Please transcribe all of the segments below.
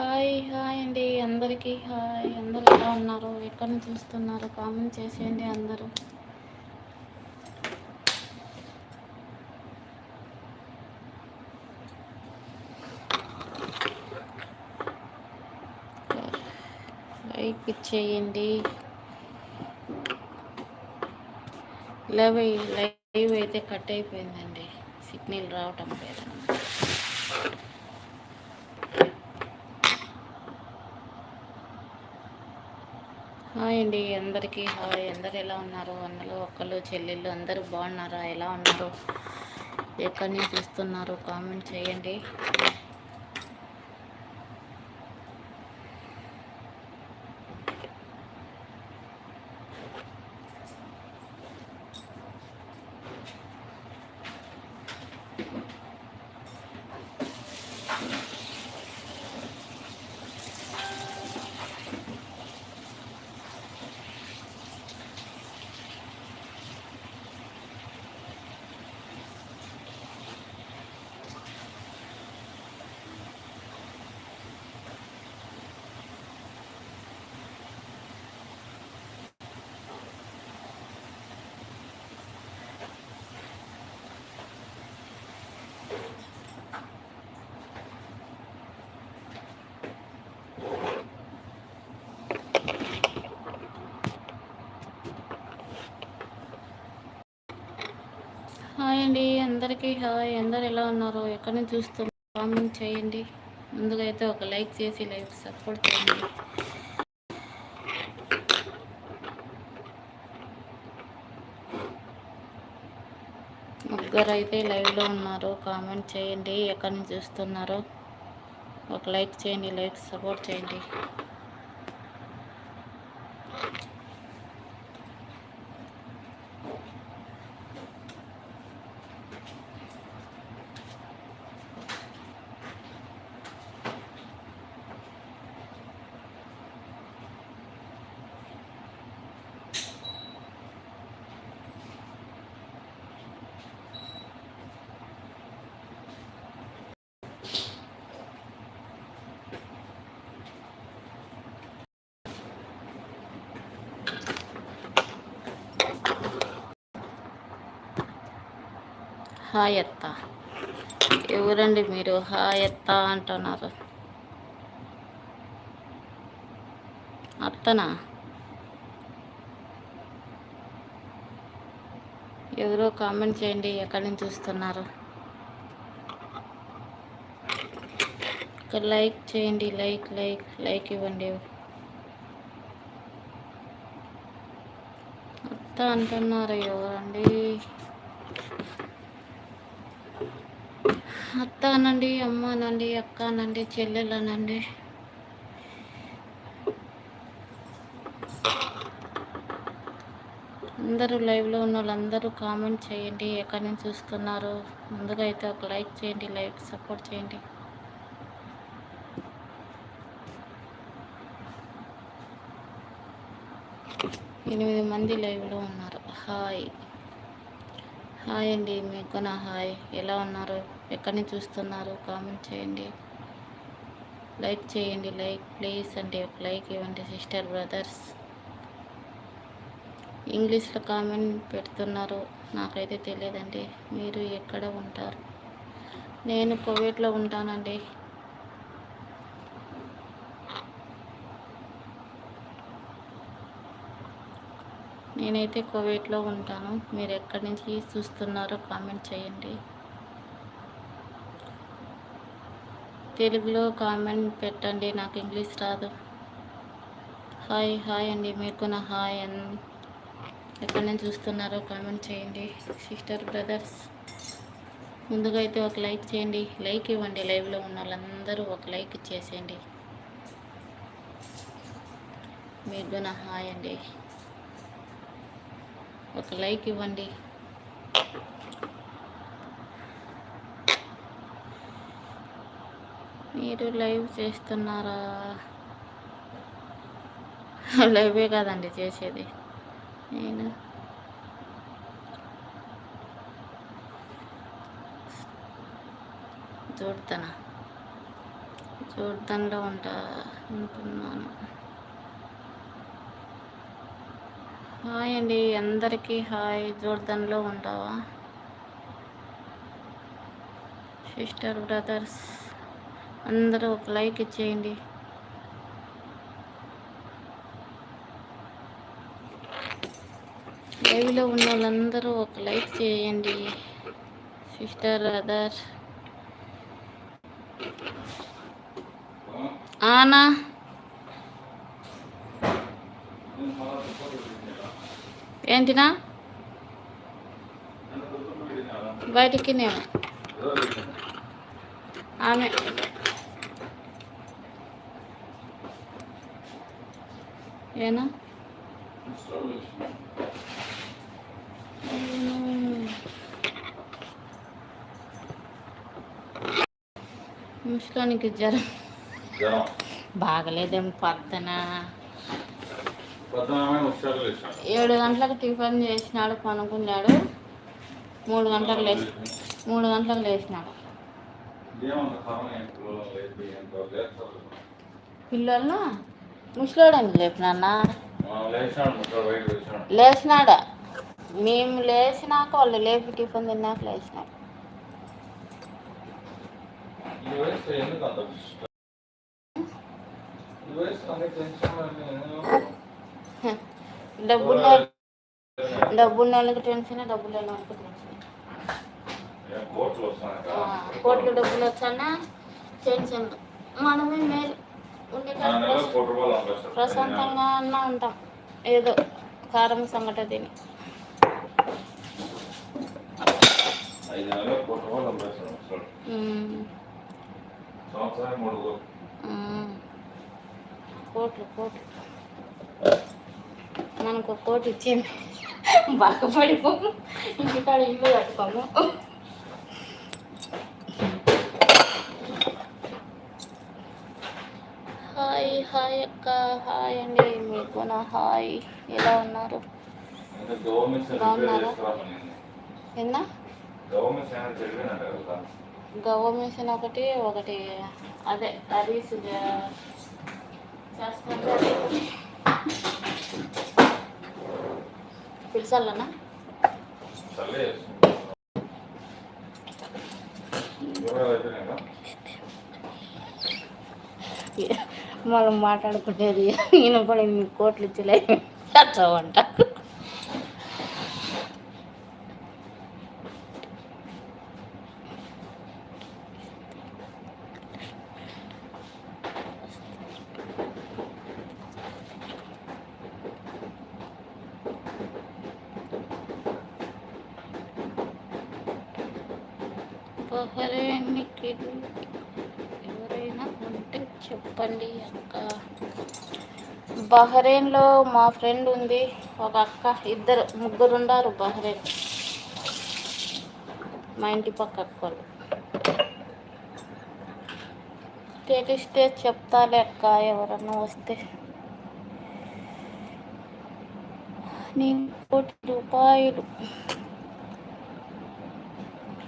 Hi hi అండి. అందరికీ hi. అందరు ఎలా ఉన్నారు? ఎక్కడ నుంచి చూస్తున్నారు కామెంట్ చేసేయండి అందరూ. లైక్ ఇచ్చేయండి లైవ్ లైవ్ అయితే కట్ అయిపోయిందండి. సిగ్నల్ రావటం లేదన్నమాట హాయ్ అండి అందరికీ హాయ్. అందరు ఎలా ఉన్నారు? అన్నలు ఒక్కళ్ళు చెల్లెళ్ళు అందరూ బాగున్నారా? ఎలా ఉన్నారు? ఎక్కడి నుంచి చూస్తున్నారు కామెంట్ చేయండి. హాయ్ అండి అందరికీ హాయ్. అందరు ఎలా ఉన్నారు ఎక్కడి నుంచి చూస్తున్నారు కామెంట్ చేయండి. ముందుగా అయితే ఒక లైక్ చేసి లైక్ సపోర్ట్ చేయండి. ముగ్గురు అయితే లైవ్లో ఉన్నారు కామెంట్ చేయండి ఎక్కడి నుంచి చూస్తున్నారో. ఒక లైక్ చేయండి లైక్ సపోర్ట్ చేయండి. హాయ్ అత్త ఎవరండి మీరు? హాయ్ అత్త అంటున్నారు. అత్తనా? ఎవరో కామెంట్ చేయండి ఎక్కడి నుంచి చూస్తున్నారు లైక్ చేయండి లైక్ లైక్ లైక్ ఇవ్వండి. అత్త అంటున్నారు ఎవరండి? అత్త అనండి అమ్మ అనండి అక్క అనండి చెల్లెలు అనండి అందరూ లైవ్లో ఉన్న వాళ్ళందరూ కామెంట్ చేయండి ఎక్కడి నుంచి చూస్తున్నారు? ముందుగా అయితే ఒక లైక్ చేయండి లైక్ సపోర్ట్ చేయండి. ఎనిమిది మంది లైవ్లో ఉన్నారు. హాయ్. హాయ్ అండి మీకు నా హాయ్. ఎలా ఉన్నారు? ఎక్కడి నుంచి చూస్తున్నారు? కామెంట్ చేయండి. లైక్ చేయండి. లైక్ ప్లీజ్ అంటే ఒక లైక్ ఇవ్వండి సిస్టర్ బ్రదర్స్. ఇంగ్లీష్లో కామెంట్ పెడుతున్నారు. నాకైతే తెలియదండి. మీరు ఎక్కడ ఉంటారు? నేను కోవిడ్లో ఉంటానండి. నేనైతే కోవిడ్లో ఉంటాను. మీరు ఎక్కడి నుంచి చూస్తున్నారో కామెంట్ చేయండి. తెలుగులో కామెంట్ పెట్టండి నాకు ఇంగ్లీష్ రాదు. హాయ్ హాయ్ అండి మీకు నా హాయ్ అన్ ఎక్కడి నుంచి చూస్తున్నారో కామెంట్ చేయండి. సిస్టర్ బ్రదర్స్ ముందుగా అయితే ఒక లైక్ చేయండి. లైక్ ఇవ్వండి లైవ్లో ఉన్న వాళ్ళందరూ ఒక లైక్ ఇచ్చేసేయండి మీకు నా హాయ్ అండి. ఒక లైక్ ఇవ్వండి. మీరు లైవ్ చేస్తున్నారా? లైవే కాదండి చేసేది. నేను. చూడతానా చూడటంలో ఉంటా ఉంటున్నాను. హాయ్ అండి అందరికీ హాయ్. జోర్దన్లో ఉంటావా? Sister brothers. అందరూ ఒక లైక్ ఇచ్చేయండి. లైవ్లో ఉన్న వాళ్ళందరూ ఒక లైక్ చేయండి సిస్టర్ అదర్ ఆనా. ఏంటినా? బయటికి నేను ఆమె. ఏనా? జ్వరం. జ్వరం. బాగలేదేం పొద్దున. ఏడు గంటలకు టిఫిన్ చేసినాడు పనుకున్నాడు. మూడు గంటలకు లేచి మూడు గంటలకు లేచినాడు. ఏమన్నా బయట వేసాడు లేచినాడా మేము లేచినాక వాళ్ళు లేపి టిఫిన్ తిన్నాక లేచినాడు. టెన్షన్ డబ్బున్న వాళ్ళకి టెన్షన్ డబ్బులు లేని వాళ్ళకి టెన్షన్ కోట్లు డబ్బులు వచ్చానా? టెన్షన్. మనమే మేలు. ప్రశాంతంగా అన్నా ఉంటాం. ఏదో కారం సంగట తిని. కోట్లు. కోట్లు. మనకు కోటి ఇచ్చింది. బాగా పడిపోము ఇంటికాడ ఇల్లు కట్టుకోము హాయ్ హాయ్ అక్క హాయ్ అండి మీకు నా హాయ్. ఎలా ఉన్నారు? బాగున్నారా? ఎన్న? గవ్వ మిషన్ ఒకటి ఒకటి అదే అది ఒకటి. పిలిచాలన్నా చల్లే చేస్తుంది వివరాలు అయిపోయినాయి కదా మనం మాట్లాడుకునేది ఈయన కూడా ఇన్ని కోట్లు ఇచ్చలే. చచ్చవంట. బహ్రెయిన్కి ఎవరైనా ఉంటే చెప్పండి అక్క. బహ్రెయిన్లో మా ఫ్రెండ్ ఉంది ఒక అక్క ఇద్దరు ముగ్గురు ఉన్నారు బహ్రెయిన్. మా ఇంటి పక్క అక్కలు. తెలిస్తే చెప్తాలే అక్క ఎవరన్నా వస్తే. నేను కోటి రూపాయలు.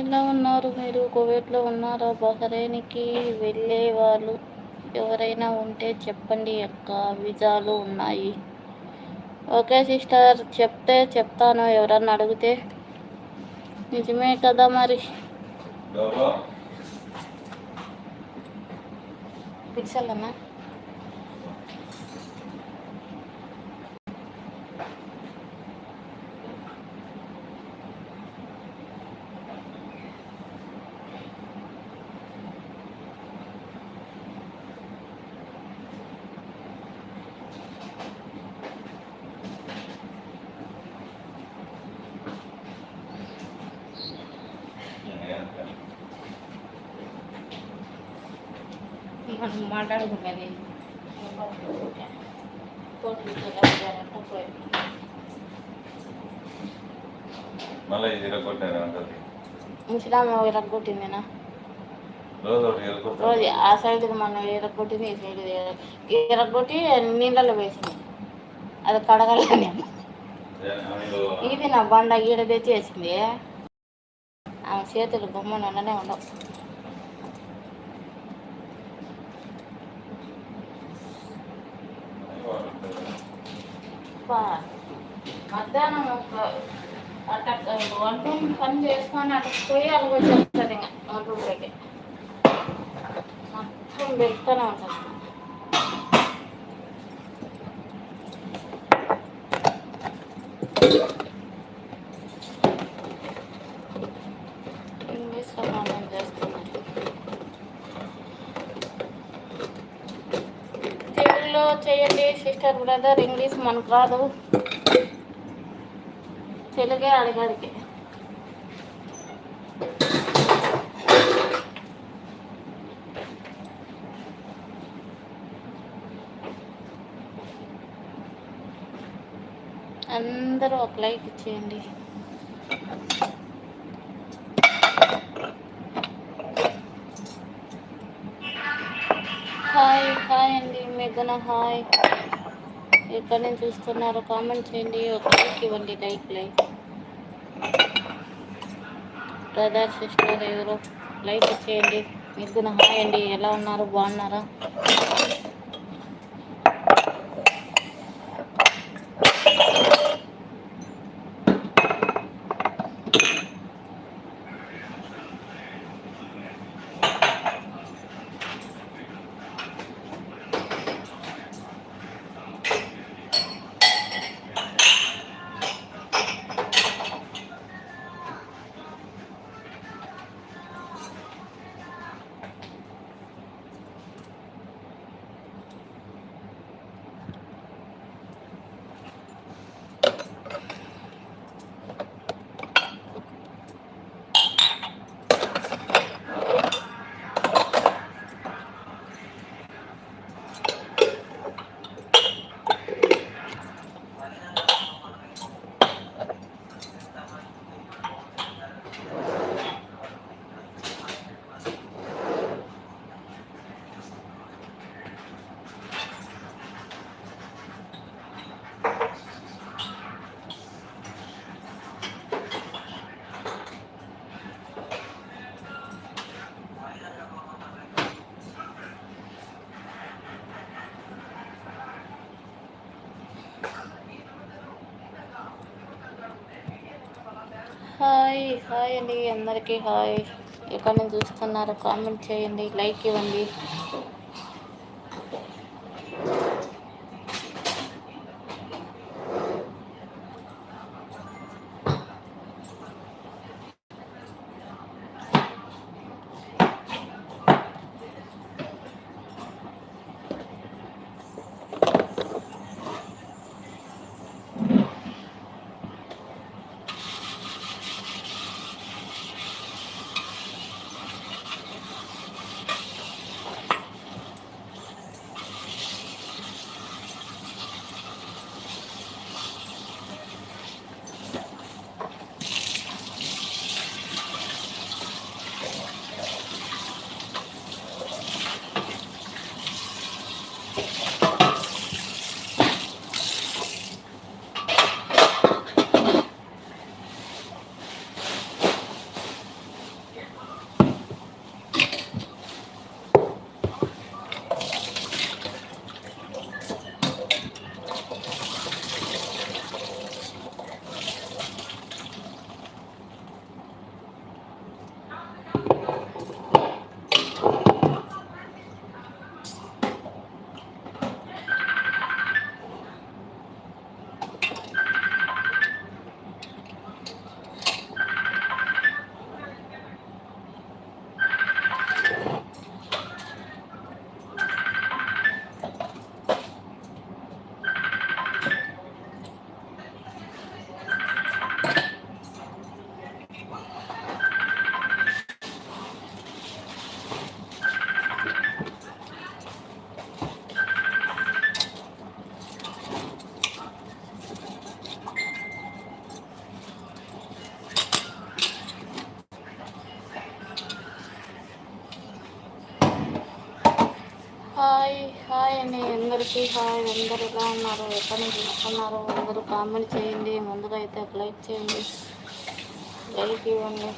ఎలా ఉన్నారు మీరు? కోవిడ్లో ఉన్నారా బహ్రెయిన్కి? వెళ్ళే వాళ్ళు ఎవరైనా ఉంటే చెప్పండి అక్క. వీజాలు ఉన్నాయి. Okay sister. చెప్తే చెప్తాను ఎవరన్నా అడిగితే. నిజమే కదా మరి? డబ్బా పిక్సలన్నా మనం మాట్లాడుకున్నది మళ్ళీ ఇది ముసలామె ఇరగొట్టిందేనా? రోజు ఆ సైడ్ మనం ఇరగొట్టింది ఈ సైడ్ ఇరగొట్టి నీళ్ళలో వేసింది. అది కడగలేని ఇది నా బండ ఈడ తెచ్చేసింది. ఆమె చేతులు ఉండనే ఉండవు. వంట పని చేసుకొని అటు పోయి అలా వచ్చేస్తుంది ఇంకా వంట రూమ్లోకి. మొత్తం పెడుతూనే ఉంటుంది ఇంగ్లీష్లో కామెంట్ తెలుగులో చేయండి సిస్టర్ బ్రదర్ ఇంగ్లీష్ మనకు రాదు. తెలుగే అడగడికి. అందరూ ఒక లైక్ ఇచ్చేయండి. హాయ్ హాయ్ అండి మెగన హాయ్. ఎక్కడ నుంచి చూస్తున్నారు కామెంట్ చేయండి ఒక లైక్ ఇవ్వండి లైక్ లైక్. బ్రదర్ సిస్టర్ ఎవరు లైక్ ఇచ్చేయండి. మెగ్గున హాయ్ అండి ఎలా ఉన్నారు? బాగున్నారా? హాయ్ హాయ్ అండి అందరికీ హాయ్. ఎక్కడ చూస్తున్నారు? కామెంట్ చేయండి లైక్ ఇవ్వండి. అందరికీ హాయ్ అందరు ఎలా ఉన్నారు? ఎక్కడ నుంచి చూస్తున్నారు అందరూ కామెంట్ చేయండి. ముందుగా అయితే ఒక లైక్ చేయండి. లైక్ ఇవ్వండి.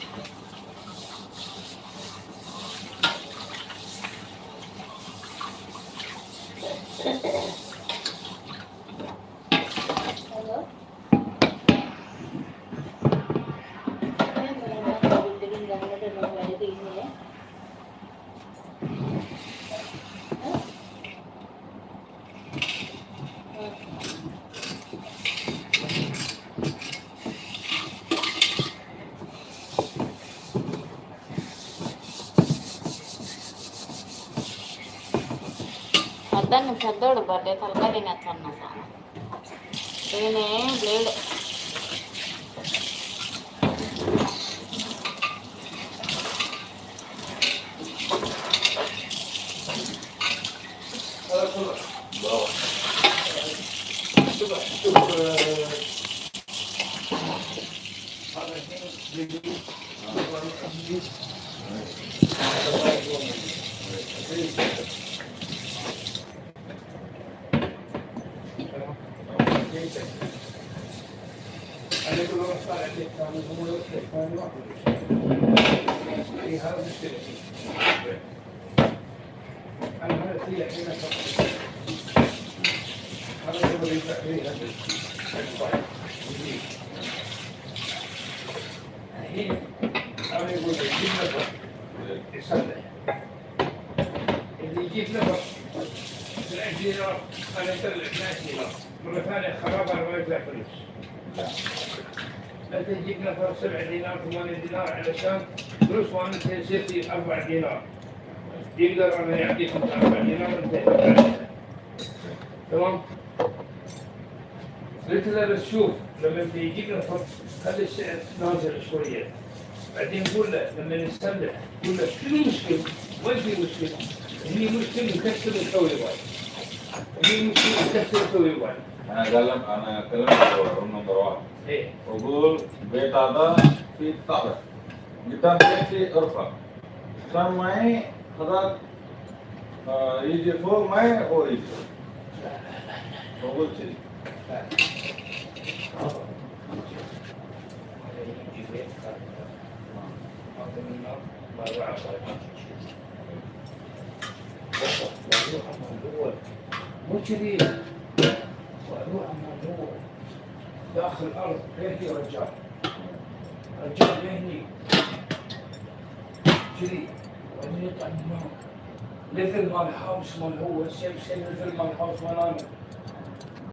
పెద్దాన్ని పెద్దోడు బర్రె తలకాయ తినేస్తాను నేనే blade يجيب نفر العجينة أنا أسلم ناسي مرة ثانية خرابة ولا يطلع فلوس تجيب نفر 7 دينار 8 دينار علشان فلوس وانت يصير في 4 دينار يقدر أنا يعطيك 4 دينار تمام قلت له بس شوف لما يجيب نفر خلي السعر نازل شوية بعدين قول له لما نستمتع قول له شنو المشكلة؟ وين في مشكلة؟ هي مشكلة نكسر ونسوي وايد. هي مشكلة نكسر ونسوي وايد. انا اتكلم انا اتكلم رقم نمبر واحد ايه dalam anak kelam في one. Ugul betada في ارفع Kita fi urfa. Samai hadat izi fo mai o izi. Ugul si. What you need? داخل الأرض لهني رجال. رجع لهني كذي وبعدين يطلع من النوم مثل مال الحوس مال هو سيم سيم مثل مال الحوس مال أنا